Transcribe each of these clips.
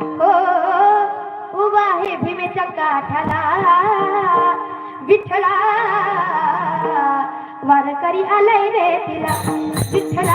हो उभा आहे भीमेच्या काठाला विठ्ठला वारकरी आलाय रे तिला. विठ्ठला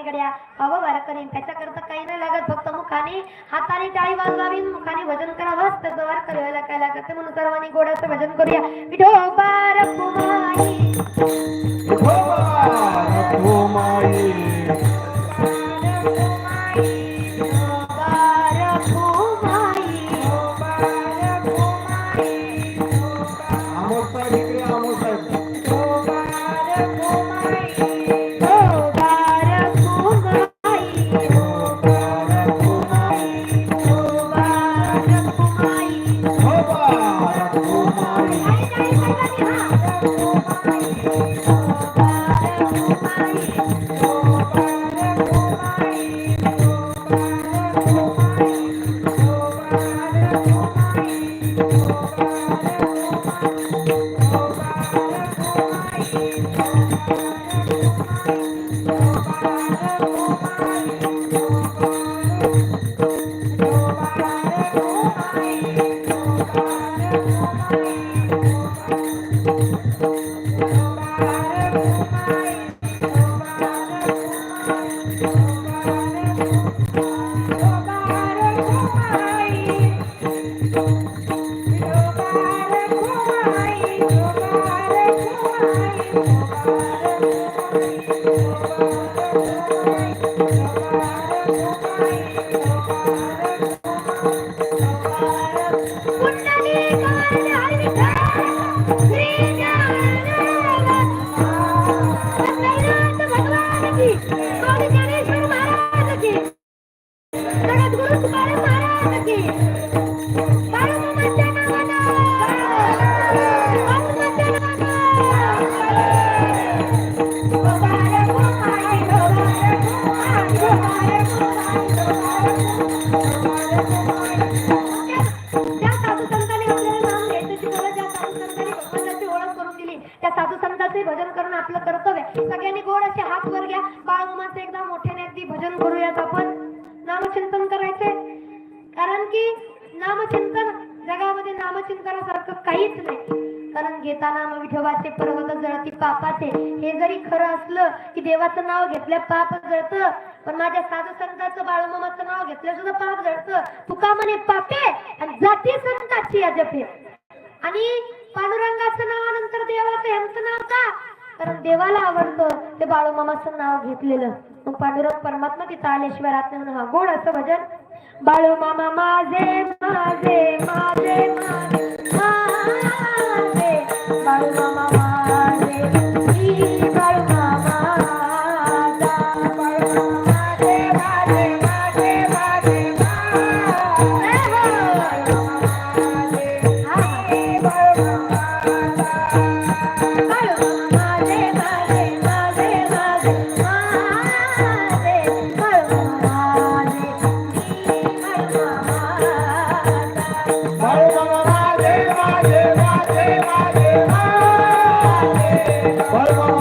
का होऊ नये गड्या. अहो वारकरी त्याच्याकरता काही नाही लागत. फक्त मुखाने हाताने टाळी वाजवावी. मुखाने भजन करावंच त्याचं वारकरी व्हायला काय लागत? म्हणून सर्वांनी गोडाचं भजन करूया. रखुमाई. विठोबा Ai. संतांचे भजन करणं आपलं कर्तव्य सगळ्यांनी गोड असे हात वर घ्या. बाळमामाचं एकदा मोठ्याने अगदी भजन करूयात आपण. नामचिंतन करायचे कारण की नामचिंतन जगामध्ये नामचिंतनासारखं काहीच नाही. कारण घेता नाम विठोबाचे पर्वत जळती पापाचे. हे जरी खरं असलं की देवाचं नाव घेतल्या पाप जळत. पण माझ्या साधू संतांचं बाळूमामाचं नाव घेतल्या सुद्धा पाप जळत. तुका म्हणे पापे आणि जाती संताची अजपे आणि पांडुरंगा कारण देवाला आवडतं ते बाळूमामाचं नाव घेतलेलं. मग पांडुरंग परमात्मा तिथं आल्याशिवाय राहत नाही म्हणून हा गोड असं भजन. बाळूमामा माझे माझे माझे माझे. ಸರ್ವ